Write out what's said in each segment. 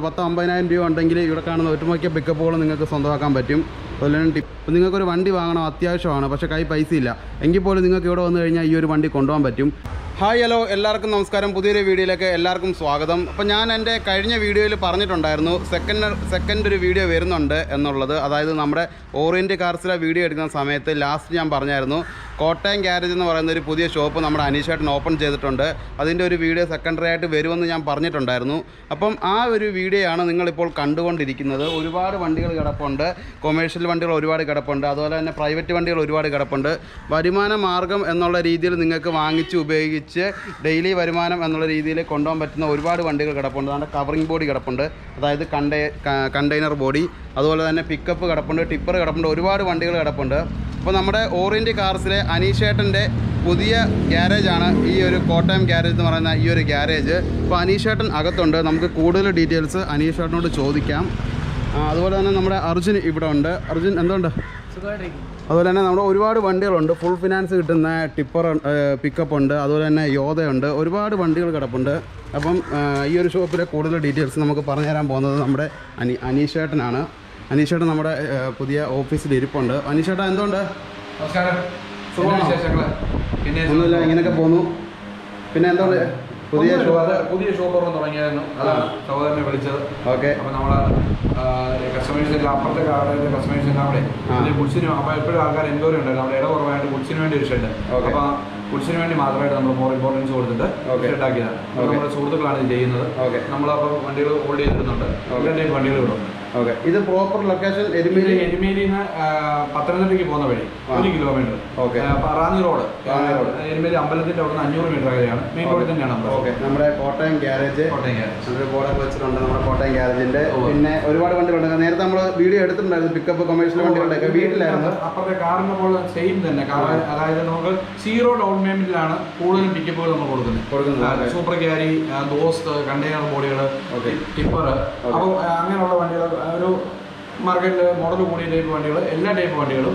പത്ത് അമ്പതിനായിരം രൂപ ഉണ്ടെങ്കിൽ ഇവിടെ കാണുന്ന ഒട്ടുമിക്ക പിക്കപ്പുകൾ നിങ്ങൾക്ക് സ്വന്തമാക്കാൻ പറ്റും. അതുപോലെ തന്നെ ടിപ്പ് നിങ്ങൾക്ക് നിങ്ങൾക്കൊരു വണ്ടി വാങ്ങണം അത്യാവശ്യമാണ് പക്ഷേ കൈ പൈസ ഇല്ല. എങ്കിൽ പോലും നിങ്ങൾക്ക് ഇവിടെ വന്നു കഴിഞ്ഞാൽ ഈ ഒരു വണ്ടി കൊണ്ടുപോകാൻ പറ്റും. ഹായ് ഹലോ എല്ലാവർക്കും നമസ്കാരം. പുതിയൊരു വീഡിയോയിലേക്ക് എല്ലാവർക്കും സ്വാഗതം. അപ്പോൾ ഞാൻ എന്റെ കഴിഞ്ഞ വീഡിയോയിൽ പറഞ്ഞിട്ടുണ്ടായിരുന്നു സെക്കൻഡ് സെക്കൻഡ് ഒരു വീഡിയോ വരുന്നുണ്ട് എന്നുള്ളത്. അതായത് നമ്മുടെ ഓറിയന്റ് കാർസിലെ വീഡിയോ എടുക്കുന്ന സമയത്ത് ലാസ്റ്റ് ഞാൻ പറഞ്ഞായിരുന്നു കോട്ടയം ഗ്യാരേജ് എന്ന് പറയുന്ന ഒരു പുതിയ ഷോപ്പ് നമ്മുടെ അനീഷേട്ടൻ ഓപ്പൺ ചെയ്തിട്ടുണ്ട്. അതിന്റെ ഒരു വീഡിയോ സെക്കൻഡറി ആയിട്ട് വരുമെന്ന് ഞാൻ പറഞ്ഞിട്ടുണ്ടായിരുന്നു. അപ്പം ആ ഒരു വീഡിയോ ആണ് നിങ്ങളിപ്പോൾ കണ്ടുകൊണ്ടിരിക്കുന്നത്. ഒരുപാട് വണ്ടികൾ കിടപ്പുണ്ട്. കൊമേഴ്ഷ്യൽ വണ്ടികൾ ഒരുപാട് കിടപ്പുണ്ട്. അതുപോലെ തന്നെ പ്രൈവറ്റ് വണ്ടികൾ ഒരുപാട് കിടപ്പുണ്ട്. വരുമാന മാർഗം എന്നുള്ള രീതിയിൽ നിങ്ങൾക്ക് വാങ്ങിച്ച് ഉപയോഗിച്ച് ഡെയിലി വരുമാനം എന്നുള്ള രീതിയിൽ കൊണ്ടുപോകാൻ പറ്റുന്ന ഒരുപാട് വണ്ടികൾ കിടപ്പുണ്ട്. അതുകൊണ്ട് കവറിംഗ് ബോഡി കിടപ്പുണ്ട്. അതായത് കണ്ടേ കണ്ടെയ്നർ ബോഡി. അതുപോലെ തന്നെ പിക്കപ്പ് കിടപ്പുണ്ട് ടിപ്പർ കിടപ്പുണ്ട് ഒരുപാട് വണ്ടികൾ കിടപ്പുണ്ട്. അപ്പോൾ നമ്മുടെ ഓറിയന്റ് കാർസിലെ അനീഷേട്ടന്റെ പുതിയ ഗ്യാരേജാണ് ഈ ഒരു കോട്ടയം ഗ്യാരേജ് എന്ന് പറയുന്ന ഈ ഒരു ഗ്യാരേജ്. അപ്പോൾ അനീഷേട്ടൻ അകത്തുണ്ട്. നമുക്ക് കൂടുതൽ ഡീറ്റെയിൽസ് അനീഷേട്ടനോട് ചോദിക്കാം. അതുപോലെ തന്നെ നമ്മുടെ അർജുൻ ഇവിടെ ഉണ്ട്. അർജുൻ എന്തുണ്ട്? അതുപോലെ തന്നെ നമ്മുടെ ഒരുപാട് വണ്ടികളുണ്ട്. ഫുൾ ഫിനാൻസ് കിട്ടുന്ന ടിപ്പർ പിക്കപ്പ് ഉണ്ട്. അതുപോലെ തന്നെ യോധയുണ്ട്. ഒരുപാട് വണ്ടികൾ കിടപ്പുണ്ട്. അപ്പം ഈ ഒരു ഷോപ്പിലെ കൂടുതൽ ഡീറ്റെയിൽസ് നമുക്ക് പറഞ്ഞു തരാൻ പോകുന്നത് നമ്മുടെ അനി അനീഷേട്ടനാണ്. അനീഷേട്ടൻ നമ്മുടെ പുതിയ ഓഫീസിൽ ഇരിപ്പുണ്ട്. അനീഷേട്ടൻ എന്തുകൊണ്ട് നമസ്കാരം. പിന്നെ ഒന്നുമില്ല ഇങ്ങനെയൊക്കെ പോന്നു. പിന്നെ എന്തുകൊണ്ട് പുതിയ പുതിയ ഷോപ്പ് ഷോപ്പ് തുടങ്ങിയായിരുന്നു. അതാണ് സഹോദരനെ വിളിച്ചത്. ഓക്കെ. അപ്പൊ നമ്മൾ കസ്റ്റമേഴ്സ് എല്ലാം അപ്പുറത്തെ കാർഡിലെ കസ്റ്റമേഴ്സ് എല്ലാം അവിടെ. ഗുഡ്സിനും അപ്പൊ എപ്പോഴും ആൾക്കാർ എന്തോരം ഉണ്ടായിരുന്നു അവിടെ ഇട കുറവായിട്ട് ഗുഡ്സിന് വേണ്ടി ഒരു ഷെഡ് Okay. അപ്പൊ ഗുഡ്സിന് വേണ്ടി മാത്രമായിട്ട് നമ്മൾ മോർ ഇമ്പോർട്ടൻസ് കൊടുത്തിട്ട് ഷെഡാക്കിയതാണ്. നമ്മുടെ സുഹൃത്തുക്കളാണ് ഇത് ചെയ്യുന്നത്. Okay. നമ്മളപ്പോൾ വണ്ടികൾ ഹോൾഡ് ചെയ്തിരുന്നുണ്ട് എല്ലാ വണ്ടികൾ ഇവിടെ ഉണ്ട് ഓക്കെ. ഇത് പ്രോപ്പർ ലൊക്കേഷൻ എരുമേലി എരുമേലി പത്തനംതിട്ടയ്ക്ക് പോകുന്ന വഴി. ഒരു kilometre okay. Ranni road. Erumeli അമ്പലത്തിന്റെ അവിടെ നിന്ന് അഞ്ഞൂറ് മീറ്റർ അകലെയാണ്. മെയിൻ റോഡിൽ തന്നെയാണ് ഓക്കെ. നമ്മുടെ കോട്ടയം ഗ്യാരേജ് കോട്ടയം ഗ്യാരേജ്. ഒരു ബോർഡൊക്കെ വെച്ചിട്ടുണ്ട് നമ്മുടെ കോട്ടയം ഗ്യാരേജിന്റെ പിന്നെ ഒരുപാട് വണ്ടികളുണ്ട്. നേരത്തെ നമ്മൾ വീഡിയോ എടുത്തിട്ടുണ്ടായിരുന്നു. പിക്കപ്പ് കൊമേഴ്ഷ്യൽ വണ്ടികളുടെയൊക്കെ വീട്ടിലായിരുന്നു. അപ്പുറത്തെ കാറിന്റെ പോലെ സെയിം തന്നെ. കാരണം അതായത് നമുക്ക് സീറോ ഡൗൺ പേയ്മെന്റിലാണ് കൂടുതലും പിക്കപ്പുകൾ നമ്മൾ കൊടുക്കുന്നത്. കൊടുക്കുന്നത്, സൂപ്പർ ക്യാരി ദോസ് കണ്ടെയ്നർ ബോഡികൾ. ടിപ്പർ അപ്പോൾ അങ്ങനെയുള്ള വണ്ടികൾ ഒരു മാർക്കറ്റിൽ മോഡൽ കൂടിയ ടൈപ്പ് വണ്ടികൾ എല്ലാ ടൈപ്പ് വണ്ടികളും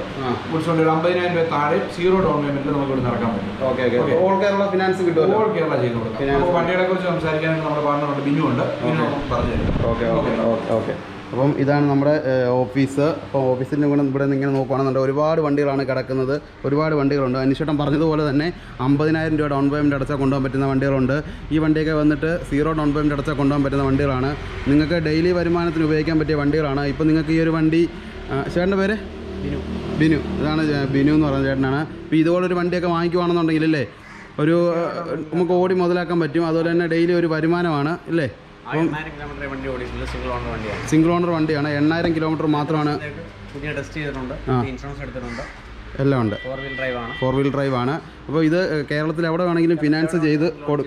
ഗുഡ്സ് വണ്ടികൾ അമ്പതിനായിരം രൂപ താഴെ സീറോ ഡൗൺ പേയ്മെന്റിൽ നമുക്ക് ഇവിടെ നടക്കാൻ പറ്റും. Okay all Kerala finance all Kerala ചെയ്ത് കൊടുക്കും. വണ്ടികളെ കുറിച്ച് സംസാരിക്കാനായിട്ട് നമ്മുടെ പാർട്ണറുണ്ട് ബിനു ഉണ്ട്. ബിനു. പറഞ്ഞു തരും ഓക്കെ ഓക്കെ ഓക്കെ ഓക്കെ. അപ്പം ഇതാണ് നമ്മുടെ ഓഫീസ്. അപ്പോൾ ഓഫീസിന്റെ കൂടെ ഇവിടെ നിന്ന് ഇങ്ങനെ നോക്കുകയാണെന്നുണ്ടെങ്കിൽ ഒരുപാട് വണ്ടികളാണ് കിടക്കുന്നത്. ഒരുപാട് വണ്ടികളുണ്ട്. അന്വേഷണം പറഞ്ഞതുപോലെ തന്നെ അമ്പതിനായിരം രൂപ ഡൗൺ പേയ്മെന്റ് അടച്ചാൽ കൊണ്ടുപോകാൻ പറ്റുന്ന വണ്ടികളുണ്ട്. ഈ വണ്ടിയൊക്കെ വന്നിട്ട് സീറോ ഡൗൺ പേയ്മെന്റ് അടച്ചാൽ കൊണ്ടുപോകാൻ പറ്റുന്ന വണ്ടികളാണ്. നിങ്ങൾക്ക് ഡെയിലി വരുമാനത്തിന് ഉപയോഗിക്കാൻ പറ്റിയ വണ്ടികളാണ്. ഇപ്പോൾ നിങ്ങൾക്ക് ഈ ഒരു വണ്ടി ചേട്ടന്റെ പേര്? ബിനു. ബിനു. ഇതാണ് ബിനു എന്ന് പറയുന്ന ചേട്ടനാണ്. ഇപ്പോൾ ഇതുപോലൊരു വണ്ടിയൊക്കെ വാങ്ങിക്കുവാണെന്നുണ്ടെങ്കിൽ അല്ലേ ഒരു നമുക്ക് ഓടി മുതലാക്കാൻ പറ്റും. അതുപോലെ തന്നെ ഡെയിലി ഒരു വരുമാനമാണ് ഇല്ലേ? സിംഗിൾ ഓണർ വണ്ടിയാണ്. സിംഗിൾ ഓണർ വണ്ടിയാണ്. എണ്ണായിരം കിലോമീറ്റർ മാത്രമാണ് പുതിയ ടെസ്റ്റ് ചെയ്തിട്ടുണ്ട് ഇൻഷുറൻസ് എടുത്തിട്ടുണ്ട്. എല്ലാം ഉണ്ട്. ഫോർ വീൽ ഡ്രൈവ് ആണ്. അപ്പോൾ ഇത് കേരളത്തിൽ എവിടെ വേണമെങ്കിലും ഫിനാൻസ് ചെയ്ത് കൊടു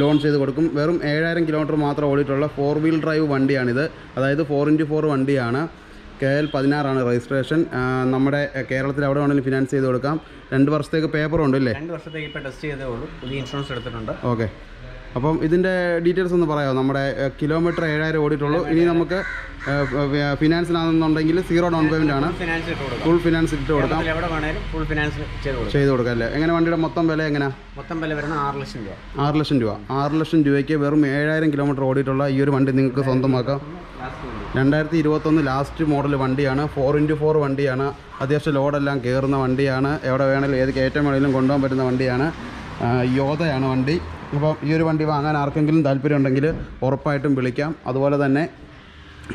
ലോൺ ചെയ്ത് കൊടുക്കും. വെറും ഏഴായിരം കിലോമീറ്റർ മാത്രം ഓടിയിട്ടുള്ള ഫോർ വീൽ ഡ്രൈവ് വണ്ടിയാണിത്. അതായത് ഫോർ ഇന്റു ഫോർ വണ്ടിയാണ്. കെ എൽ പതിനാറാണ് രജിസ്ട്രേഷൻ നമ്മുടെ കേരളത്തിൽ എവിടെ വേണമെങ്കിലും ഫിനാൻസ് ചെയ്ത് കൊടുക്കാം. രണ്ട് വർഷത്തേക്ക് പേപ്പർ ഉണ്ട് അല്ലേ രണ്ട് വർഷത്തേക്ക് ഇപ്പോൾ ടെസ്റ്റ് ചെയ്തേ ഉള്ളൂ. പുതിയ ഇൻഷുറൻസ് എടുത്തിട്ടുണ്ട്. ഓക്കെ അപ്പം ഇതിന്റെ ഡീറ്റെയിൽസ് ഒന്ന് പറയാമോ? നമ്മുടെ കിലോമീറ്റർ ഏഴായിരം ഓടിയിട്ടുള്ളൂ. ഇനി നമുക്ക് ഫിനാൻസിനാണെന്നുണ്ടെങ്കിൽ സീറോ ഡൗൺ പേയ്മെന്റ് ആണ്. ഫുൾ ഫിനാൻസ് ഇട്ട് കൊടുക്കാം. ഫുൾ ഫിനാൻസ് ചെയ്ത് കൊടുക്കാം. അല്ലേ? എങ്ങനെ വണ്ടിയുടെ മൊത്തം വില എങ്ങനെയാ മൊത്തം വില വരുന്ന ആറ് ലക്ഷം രൂപ. ആറ് ലക്ഷം രൂപ. ആറ് ലക്ഷം രൂപയ്ക്ക് വെറും ഏഴായിരം കിലോമീറ്റർ ഓടിയിട്ടുള്ള ഈ ഒരു വണ്ടി നിങ്ങൾക്ക് സ്വന്തമാക്കാം. രണ്ടായിരത്തി ഇരുപത്തൊന്ന് ലാസ്റ്റ് മോഡൽ വണ്ടിയാണ്. ഫോർ ഇന്റു ഫോർ വണ്ടിയാണ്. അത്യാവശ്യം ലോഡെല്ലാം കയറുന്ന വണ്ടിയാണ്. എവിടെ വേണമെങ്കിലും ഏത് കയറ്റം വേണമെങ്കിലും കൊണ്ടുപോകാൻ പറ്റുന്ന വണ്ടിയാണ്. യോധയാണ് വണ്ടി. അപ്പോൾ ഈ ഒരു വണ്ടി വാങ്ങാൻ ആർക്കെങ്കിലും താല്പര്യം ഉണ്ടെങ്കിൽ ഉറപ്പായിട്ടും വിളിക്കാം. അതുപോലെ തന്നെ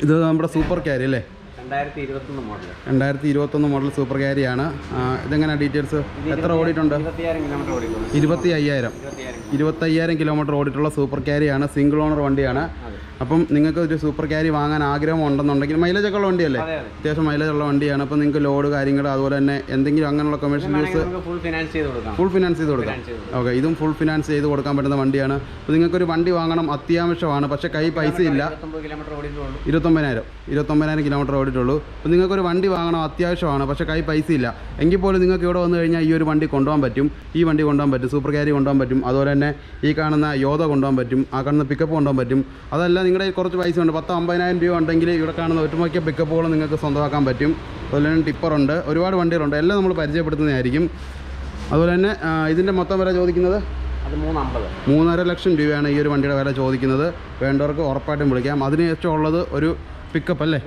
ഇത് നമ്മുടെ സൂപ്പർ ക്യാരി അല്ലേ? രണ്ടായിരത്തി ഇരുപത്തൊന്ന് മോഡൽ രണ്ടായിരത്തി ഇരുപത്തൊന്ന് മോഡൽ സൂപ്പർ ക്യാരിയാണ്. ഇതെങ്ങനെയാണ് ഡീറ്റെയിൽസ്? എത്ര ഓടിയിട്ടുണ്ട്? ഇരുപത്തി അയ്യായിരം ഇരുപത്തയ്യായിരം. കിലോമീറ്റർ. ഓടിയിട്ടുള്ള സൂപ്പർ ക്യാരിയാണ് സിംഗിൾ ഓണർ വണ്ടിയാണ്. അപ്പം നിങ്ങൾക്ക് ഒരു സൂപ്പർ ക്യാരി വാങ്ങാൻ ആഗ്രഹം ഉണ്ടെന്നുണ്ടെങ്കിൽ മൈലേജ് ഒക്കെ ഉള്ള വണ്ടിയല്ലേ? അതെ അതെ. അത്യാവശ്യം മൈലേജ് ഉള്ള വണ്ടിയാണ്. അപ്പം നിങ്ങൾക്ക് ലോഡ് കാര്യങ്ങൾ അതുപോലെ തന്നെ എന്തെങ്കിലും അങ്ങനെയുള്ള കൊമേഴ്ഷ്യൽ യൂസ് ഫുൾ ഫിനാൻസ് ചെയ്ത് കൊടുക്കാം. ഫുൾ ഫിനാൻസ് ചെയ്ത് കൊടുക്കാം. ഫിനാൻസ് ഓക്കെ ഇതും ഫുൾ ഫിനാൻസ് ചെയ്ത് കൊടുക്കാൻ പറ്റുന്ന വണ്ടിയാണ്. അപ്പോൾ നിങ്ങൾക്കൊരു വണ്ടി വാങ്ങണം അത്യാവശ്യമാണ്. പക്ഷേ കൈ പൈസ ഇല്ല. ഇരുപത്തൊമ്പതിനായിരം. ഇരുപത്തൊമ്പതിനായിരം കിലോമീറ്റർ ഓടിയിട്ടുള്ളൂ. അപ്പോൾ നിങ്ങൾക്കൊരു വണ്ടി വാങ്ങണം അത്യാവശ്യമാണ്. പക്ഷേ കൈ പൈസ ഇല്ല. എങ്കിൽ പോലും നിങ്ങൾക്ക് ഇവിടെ വന്നു കഴിഞ്ഞാൽ ഈ ഒരു വണ്ടി കൊണ്ടുപോകാൻ പറ്റും. ഈ വണ്ടി കൊണ്ടുപോകാൻ പറ്റും. സൂപ്പർ ക്യാരി കൊണ്ടുപോകാൻ പറ്റും. അതുപോലെ തന്നെ ഈ കാണുന്ന യോധ കൊണ്ടുപോകാൻ പറ്റും. ആ കാണുന്ന പിക്കപ്പ് കൊണ്ടുപോകാൻ പറ്റും. അതല്ല നിങ്ങളുടെ കുറച്ച് പൈസ ഉണ്ട്. പത്ത് അമ്പതിനായിരം രൂപ ഉണ്ടെങ്കിൽ ഇവിടെ കാണുന്ന ഒറ്റമൊക്കെ പിക്കപ്പുകൾ നിങ്ങൾക്ക് സ്വന്തമാക്കാൻ പറ്റും. അതുപോലെ തന്നെ ടിപ്പറുണ്ട് ഒരുപാട് വണ്ടികളുണ്ട്. എല്ലാം നമ്മൾ പരിചയപ്പെടുത്തുന്നതായിരിക്കും. അതുപോലെ തന്നെ ഇതിന്റെ മൊത്തം വില ചോദിക്കുന്നത്? അത് മൂന്നമ്പത്. മൂന്നര ലക്ഷം രൂപയാണ് ഈ ഒരു വണ്ടിയുടെ വില ചോദിക്കുന്നത്. വേണ്ടവർക്ക് ഉറപ്പായിട്ടും വിളിക്കാം. അതിന് ശേഷം ഉള്ളത് ഒരു പിക്കപ്പ് അല്ലേ?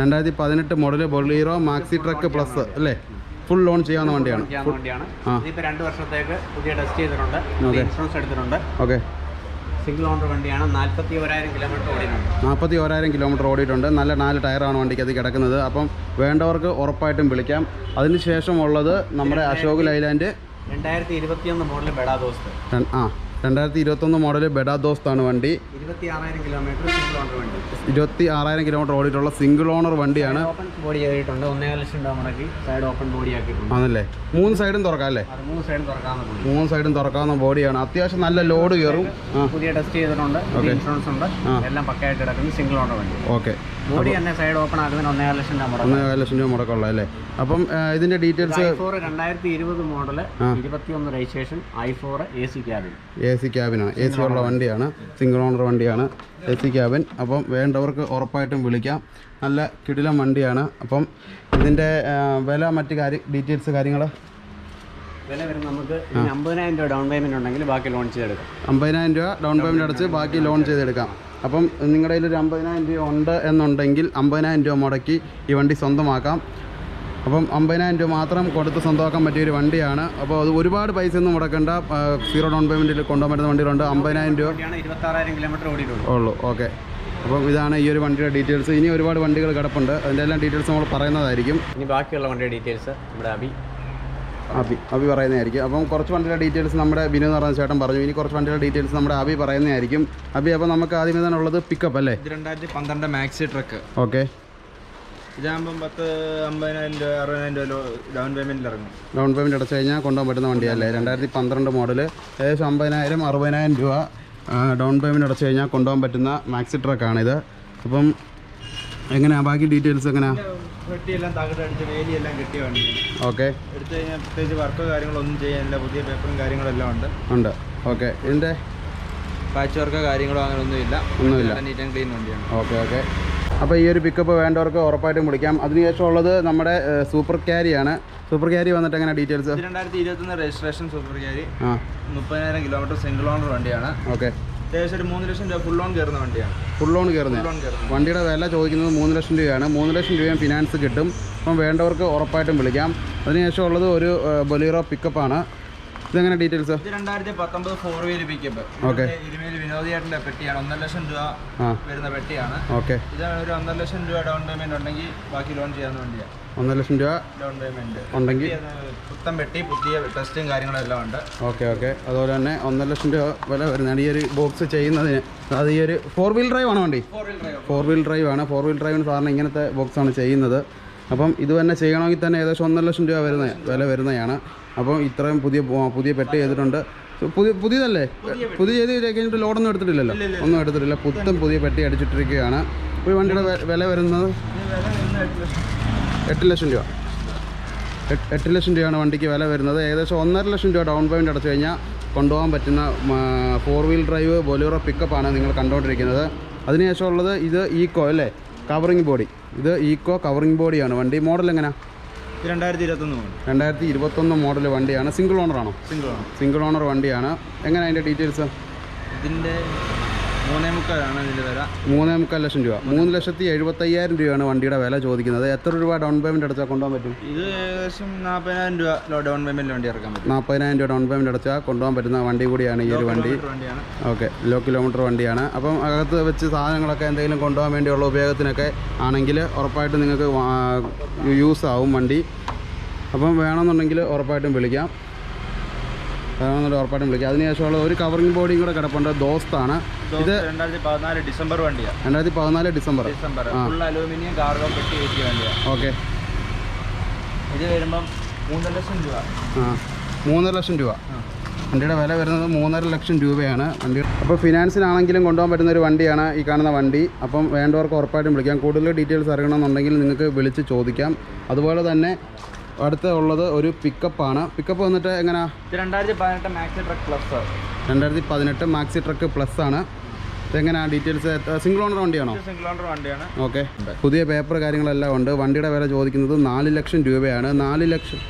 രണ്ടായിരത്തി പതിനെട്ട് model Bolero Maxi truck plus അല്ലേ? ഫുൾ ലോൺ ചെയ്യാവുന്ന വണ്ടിയാണ്. വണ്ടിയാണ്. രണ്ട് വർഷത്തേക്ക് പുതിയ ടെസ്റ്റ് ചെയ്തിട്ടുണ്ട്. ഇൻഷുറൻസ് എടുത്തിട്ടുണ്ട്. ഓക്കെ. സിംഗിൾ ഓണർ വണ്ടിയാണ്. നാൽപ്പത്തി ഒരായിരം കിലോമീറ്റർ ഓടിയിട്ടുണ്ട്. നാൽപ്പത്തി ഓരായിരം കിലോമീറ്റർ ഓടിയിട്ടുണ്ട്. നല്ല നാല് ടയറാണ് വണ്ടിക്ക് അത് കിടക്കുന്നത്. അപ്പം വേണ്ടവർക്ക് ഉറപ്പായിട്ടും വിളിക്കാം. അതിന് ശേഷമുള്ളത് നമ്മുടെ അശോക് ലൈലാൻഡ്. രണ്ടായിരത്തി ഇരുപത്തിയൊന്ന് മോഡൽ ബെഡാ ദോസ്ത്. ആ. രണ്ടായിരത്തി ഇരുപത്തൊന്ന് മോഡൽ ബെഡാ ദോസ്താണ് വണ്ടി. ഇരുപത്തി ആറായിരം കിലോമീറ്റർ സിംഗിൾ ഓണർ വണ്ടി. ഇരുപത്തി ആറായിരം കിലോമീറ്റർ ഓടിയിട്ടുള്ള സിംഗിൾ ഓണർ വണ്ടിയാണ്. ബോഡി ചെയ്തിട്ടുണ്ട് ഒന്നേകാൽ ലക്ഷം രൂപ മുടക്കി സൈഡ് ഓപ്പൺ ബോഡി ആക്കിയിട്ടുണ്ട്. ആണല്ലേ? മൂന്ന് സൈഡും തുറക്കാം അല്ലേ? മൂന്ന് സൈഡും തുറക്കാവുന്ന മൂന്ന് സൈഡും തുറക്കാവുന്ന ബോഡിയാണ് അത്യാവശ്യം നല്ല ലോഡ് കയറും. പുതിയ ടെസ്റ്റ് ചെയ്തിട്ടുണ്ട്. ഇൻഷുറൻസ് ഉണ്ട്. എല്ലാം പക്കയായിട്ട് കിടക്കുന്നു സിംഗിൾ ഓണർ വണ്ടി. ഓക്കെ ബോഡി തന്നെ സൈഡ് ഓപ്പൺ ആക്കുന്നതിന് ഒന്നേകാൽ ലക്ഷം രൂപ മുടക്കും. ഒന്നേകാൽ ലക്ഷം രൂപ മുടക്കമുള്ള അല്ലേ? അപ്പം ഇതിന്റെ ഡീറ്റെയിൽസ് ഐ ഫോർ രണ്ടായിരത്തി ഇരുപത് മോഡൽ ആ. ഇരുപത്തിയൊന്ന് registration I four A C cabin A C ക്യാബിനാണ് A C ഉള്ള വണ്ടിയാണ്. സിംഗിൾ ഓണർ വണ്ടിയാണ്. എ സി ക്യാബിൻ അപ്പം വേണ്ടവർക്ക് ഉറപ്പായിട്ടും വിളിക്കാം. നല്ല കിടിലം വണ്ടിയാണ്. അപ്പം ഇതിന്റെ വില മറ്റു കാര്യ ഡീറ്റെയിൽസ് കാര്യങ്ങൾ വില വരും നമുക്ക് അമ്പതിനായിരം രൂപ ഡൗൺ പേയ്മെന്റ് ഉണ്ടെങ്കിൽ ബാക്കി ലോൺ ചെയ്തെടുക്കാം. അമ്പതിനായിരം രൂപ ഡൗൺ പേയ്മെന്റ് അടച്ച് ബാക്കി ലോൺ ചെയ്തെടുക്കാം. അപ്പം നിങ്ങളുടെ കയ്യിൽ ഒരു അമ്പതിനായിരം രൂപ ഉണ്ട് എന്നുണ്ടെങ്കിൽ അമ്പതിനായിരം രൂപ മുടക്കി ഈ വണ്ടി സ്വന്തമാക്കാം. അപ്പം അമ്പതിനായിരം രൂപ മാത്രം കൊടുത്ത് സ്വന്തമാക്കാൻ പറ്റിയ ഒരു വണ്ടിയാണ്. അപ്പോൾ അത് ഒരുപാട് പൈസ ഒന്നും മുടക്കണ്ട സീറോ ഡൗൺ പേയ്മെന്റിൽ കൊണ്ടുപോകാൻ പറ്റുന്ന വണ്ടികളുണ്ട്. അമ്പതിനായിരം രൂപ ഇരുപത്താറായിരം കിലോമീറ്റർ ഉള്ളൂ. ഓക്കെ. അപ്പം ഇതാണ് ഈ ഒരു വണ്ടിയുടെ ഡീറ്റെയിൽസ്. ഇനി ഒരുപാട് വണ്ടികൾ കിടപ്പുണ്ട്. അതിന്റെ എല്ലാം ഡീറ്റെയിൽസ് നമ്മൾ പറയുന്നതായിരിക്കും. ഇനി ബാക്കിയുള്ള വണ്ടിയുടെ ഡീറ്റെയിൽസ് നമ്മുടെ അബി അബി അബി പറയുന്നതായിരിക്കും. അപ്പം കുറച്ച് വണ്ടിയുടെ ഡീറ്റെയിൽസ് നമ്മുടെ ബിനു എന്ന് പറഞ്ഞ ചേട്ടൻ പറഞ്ഞു. ഇനി കുറച്ച് വണ്ടിയുടെ ഡീറ്റെയിൽസ് നമ്മുടെ അബി പറയുന്നതായിരിക്കും. അബി അപ്പോൾ നമുക്ക് ആദ്യമേ തന്നെ ഉള്ളത് പിക്കപ്പ് അല്ലേ? രണ്ടായിരത്തി പന്ത്രണ്ട് മാക്സി ട്രക്ക് ഓക്കെ ഇതാകുമ്പം പത്ത് അമ്പതിനായിരം രൂപ അറുപതിനായിരം രൂപ ഡൗൺ പേയ്മെന്റിൽ ഇറങ്ങും. ഡൗൺ പേയ്മെന്റ് അടച്ചു കഴിഞ്ഞാൽ കൊണ്ടുപോകാൻ പറ്റുന്ന വണ്ടിയല്ലേ രണ്ടായിരത്തി പന്ത്രണ്ട് മോഡൽ ഏകദേശം അമ്പതിനായിരം അറുപതിനായിരം രൂപ ഡൗൺ പേയ്മെന്റ് അടച്ചു കഴിഞ്ഞാൽ കൊണ്ടുപോകാൻ പറ്റുന്ന മാക്സി ട്രക്കാണിത് അപ്പം എങ്ങനെയാണ് ബാക്കി ഡീറ്റെയിൽസ് എങ്ങനെയാ വെട്ടിയെല്ലാം തകടടിച്ച് വേലിയെല്ലാം കിട്ടിയ വണ്ടിയാണ് ഓക്കെ. എടുത്തു കഴിഞ്ഞാൽ പ്രത്യേകിച്ച് വർക്കോ കാര്യങ്ങളൊന്നും ചെയ്യാനില്ല. പുതിയ പേപ്പറും കാര്യങ്ങളെല്ലാം ഉണ്ട്. ഉണ്ട്. ഓക്കെ. ഇതിന്റെ പാച്ച് വർക്കോ കാര്യങ്ങളോ അങ്ങനെ ഒന്നുമില്ല ഒന്നുമില്ല നീറ്റ് ആൻഡ് ക്ലീൻ വണ്ടിയാണ്. Okay okay. അപ്പോൾ ഈ ഒരു പിക്കപ്പ് വേണ്ടവർക്ക് ഉറപ്പായിട്ടും വിളിക്കാം. അതിനുശേഷം ഉള്ളത് നമ്മുടെ സൂപ്പർ ക്യാരിയാണ് സൂപ്പർ ക്യാരി വന്നിട്ട് എങ്ങനെ ഡീറ്റെയിൽസ് രണ്ടായിരത്തി ഇരുപത്തൊന്ന് രജിസ്ട്രേഷൻ സൂപ്പർ ക്യാരി ആ. മുപ്പതിനായിരം കിലോമീറ്റർ സിംഗിൾ ഓണർ വണ്ടിയാണ്. ഓക്കെ. അത്യാവശ്യം ഒരു മൂന്ന് ലക്ഷം രൂപ ഫുൾ ലോൺ കയറുന്ന വണ്ടിയാണ്. ഫുൾ ലോൺ കയറുന്നത്. ഫുൾ ലോൺ കയറുന്നത് വണ്ടിയുടെ വില ചോദിക്കുന്നത് മൂന്ന് ലക്ഷം രൂപയാണ്. മൂന്ന് ലക്ഷം രൂപയും ഫിനാൻസ് കിട്ടും. അപ്പം വേണ്ടവർക്ക് ഉറപ്പായിട്ടും വിളിക്കാം. അതിനുശേഷം ഉള്ളത് ഒരു ബൊലീറോ പിക്കപ്പാണ് ഇതെങ്ങനെ ഡീറ്റെയിൽസ് രണ്ടായിരത്തി പത്തൊമ്പത് ഫോർ വീൽ പിക്കപ്പ് ഓക്കെ. ഇരുമേൽ വിനോദിയായിട്ടുള്ള പെട്ടിയാണ്. ഒന്നര ലക്ഷം രൂപ വരുന്ന പെട്ടിയാണ്. ഓക്കെ ഇത് ഒരു ഒന്നര ലക്ഷം രൂപ ഡൗൺ പേയ്മെന്റ് ഉണ്ടെങ്കിൽ ബാക്കി ലോൺ ചെയ്യാൻ വേണ്ടിയാണ് ഒന്നര ലക്ഷം രൂപ ഡൗൺ പേയ്മെന്റ് ഉണ്ടെങ്കിൽ പുത്തൻ പെട്ടി പുതിയ ടെസ്റ്റും കാര്യങ്ങളും എല്ലാം ഉണ്ട്. ഓക്കെ ഓക്കെ അതുപോലെ തന്നെ ഒന്നര ലക്ഷം രൂപ വില വരുന്നതാണ്. ഈ ഒരു ബോക്സ് ചെയ്യുന്നതിന് അത് ഈ ഒരു ഫോർ വീൽ ഡ്രൈവ് ആണ് വണ്ടി. Four wheel drive four wheel drive ആണ്. ഫോർ വീൽ ഡ്രൈവിന് സാറിന് ഇങ്ങനത്തെ ബോക്സാണ് ചെയ്യുന്നത്. അപ്പം ഇത് തന്നെ ചെയ്യണമെങ്കിൽ തന്നെ ഏകദേശം ഒന്നര ലക്ഷം രൂപ വരുന്ന വില വരുന്നതാണ്. അപ്പം ഇത്രയും പുതിയ പുതിയ പെട്ട് ചെയ്തിട്ടുണ്ട്. പുതിയ പുതിയതല്ലേ? പുതിയ ചെയ്ത് കഴിഞ്ഞിട്ട് ലോഡൊന്നും എടുത്തിട്ടില്ലല്ലോ? ഒന്നും എടുത്തിട്ടില്ല. പുത്തൻ പുതിയ പെട്ടി അടിച്ചിട്ടിരിക്കുകയാണ്. ഒരു വണ്ടിയുടെ വില വരുന്നത്? എട്ട് ലക്ഷം രൂപ. എട്ട് ലക്ഷം രൂപയാണ് വണ്ടിക്ക് വില വരുന്നത്. ഏകദേശം ഒന്നര ലക്ഷം രൂപ ഡൗൺ പേയ്മെന്റ് അടച്ചു കഴിഞ്ഞാൽ കൊണ്ടുപോകാൻ പറ്റുന്ന ഫോർ വീൽ ഡ്രൈവ് ബൊലൂറോ പിക്കപ്പാണ് നിങ്ങൾ കണ്ടുകൊണ്ടിരിക്കുന്നത്. അതിനുശേഷമുള്ളത് ഇത് ഈക്കോ അല്ലേ? Covering body. ഇത് ഈക്കോ കവറിങ് ബോഡിയാണ്. വണ്ടി മോഡൽ എങ്ങനെയാ രണ്ടായിരത്തി ഇരുപത്തൊന്ന് രണ്ടായിരത്തി ഇരുപത്തൊന്ന് മോഡൽ വണ്ടിയാണ് സിംഗിൾ ഓണറാണോ സിംഗിൾ ഓണർ സിംഗിൾ ഓണർ വണ്ടിയാണ്. എങ്ങനെ അതിന്റെ ഡീറ്റെയിൽസ് ഇതിന്റെ മൂന്നേ മുക്കാലാണ് ഇതിന്റെ വില. മൂന്നേ മുക്കാൽ ലക്ഷം രൂപ. മൂന്ന് ലക്ഷത്തി എഴുപത്തയ്യായിരം രൂപയാണ് വണ്ടിയുടെ വില ചോദിക്കുന്നത്. എത്ര രൂപ ഡൗൺ പേയ്മെന്റ് അടച്ചാൽ കൊണ്ടുപോകാൻ പറ്റും? ഇത് ഏകദേശം നാൽപ്പതിനായിരം രൂപ ഡൗൺ പേയ്മെന്റ് വണ്ടി ഇറക്കാൻ പറ്റും. നാൽപ്പതിനായിരം രൂപ ഡൗൺ പേയ്മെന്റ് അടച്ചാൽ കൊണ്ടുപോകാൻ പറ്റുന്ന വണ്ടി കൂടിയാണ് ഈ ഒരു വണ്ടി. ഓക്കെ. ലോ കിലോമീറ്റർ വണ്ടിയാണ്. അപ്പം അകത്ത് വെച്ച് സാധനങ്ങളൊക്കെ എന്തെങ്കിലും കൊണ്ടുപോകാൻ വേണ്ടിയുള്ള ഉപയോഗത്തിനൊക്കെ ആണെങ്കിൽ ഉറപ്പായിട്ടും നിങ്ങൾക്ക് യൂസ് ആവും വണ്ടി. അപ്പം വേണമെന്നുണ്ടെങ്കിൽ ഉറപ്പായിട്ടും വിളിക്കാം. വേണമെന്നുണ്ടെങ്കിൽ ഉറപ്പായിട്ടും വിളിക്കാം. അതിനുശേഷമുള്ള ഒരു കവറിംഗ് ബോഡിയും കൂടെ കിടപ്പുണ്ട്. ദോസ്താണ്. ഇത് രണ്ടായിരത്തി പതിനാല് ഡിസംബർ വണ്ടിയാണ് രണ്ടായിരത്തി പതിനാല് December. December full aluminium cargo പെട്ടി കയറ്റിയ വണ്ടിയാണ് ഓക്കെ. ഇത് വരുമ്പം മൂന്നര ലക്ഷം രൂപ. ആ. മൂന്നര ലക്ഷം രൂപ. വണ്ടിയുടെ വില വരുന്നത് മൂന്നര ലക്ഷം രൂപയാണ്. വണ്ടി അപ്പോൾ ഫിനാൻസിനാണെങ്കിലും കൊണ്ടുപോകാൻ പറ്റുന്ന ഒരു വണ്ടിയാണ് ഈ കാണുന്ന വണ്ടി. അപ്പം വേണ്ടവർക്ക് ഉറപ്പായിട്ടും വിളിക്കാം. കൂടുതൽ ഡീറ്റെയിൽസ് അറിയണമെന്നുണ്ടെങ്കിൽ നിങ്ങൾക്ക് വിളിച്ച് ചോദിക്കാം. അതുപോലെ തന്നെ അടുത്ത ഉള്ളത് ഒരു ആണ്. പിക്കപ്പ് വന്നിട്ട് എങ്ങനെ? രണ്ടായിരത്തി പതിനെട്ട് മാക്സി ട്രക്ക് പ്ലസ് രണ്ടായിരത്തി പതിനെട്ട് മാക്സി ട്രക്ക് പ്ലസ് ആണ്. ഇതെങ്ങനെയാണ് ഡീറ്റെയിൽസ് സിംഗിൾ ഓണർ വണ്ടിയാണോ? സിംഗിൾ ഓണർ വണ്ടിയാണ്. ഓക്കെ പുതിയ പേപ്പർ കാര്യങ്ങളെല്ലാം ഉണ്ട്. വണ്ടിയുടെ വില ചോദിക്കുന്നത് നാല് ലക്ഷം രൂപയാണ്. നാല് ലക്ഷം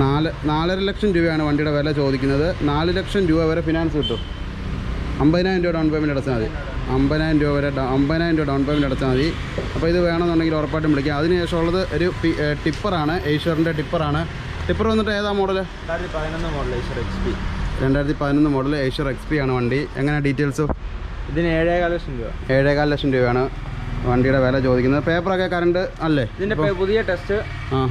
നാല് നാലര ലക്ഷം രൂപയാണ് വണ്ടിയുടെ വില ചോദിക്കുന്നത്. നാല് ലക്ഷം രൂപ വരെ ഫിനാൻസ് കിട്ടും. അമ്പതിനായിരം രൂപ ഡൗൺ പേയ്മെന്റ് അടച്ചാൽ മതി. അമ്പതിനായിരം രൂപ വരെ ഡ- അമ്പതിനായിരം രൂപ ഡൗൺ പേയ്മെന്റ് അടച്ചാൽ മതി. അപ്പോൾ ഇത് വേണമെന്നുണ്ടെങ്കിൽ ഉറപ്പായിട്ടും വിളിക്കാം. അതിനുശേഷം ഉള്ളത് ഒരു ടിപ്പറാണ്. ഏഷ്യറിന്റെ ടിപ്പറാണ്. ടിപ്പർ വന്നിട്ട് ഏതാ മോഡൽ രണ്ടായിരത്തി പതിനൊന്ന് മോഡൽ ഏഷ്യർ എക്സ് പി രണ്ടായിരത്തി പതിനൊന്ന് മോഡൽ ഏഷ്യർ എക്സ് പി ആണ് വണ്ടി. എങ്ങനെ ഡീറ്റെയിൽസ് ഇതിന് ഏഴേകാല ലക്ഷം രൂപ. ഏഴേകാൽ ലക്ഷം രൂപയാണ് വണ്ടിയുടെ വില ചോദിക്കുന്നത്. പേപ്പറൊക്കെ കറണ്ട് അല്ലേ? ഇതിന്റെ പുതിയ ടെസ്റ്റ് ആ.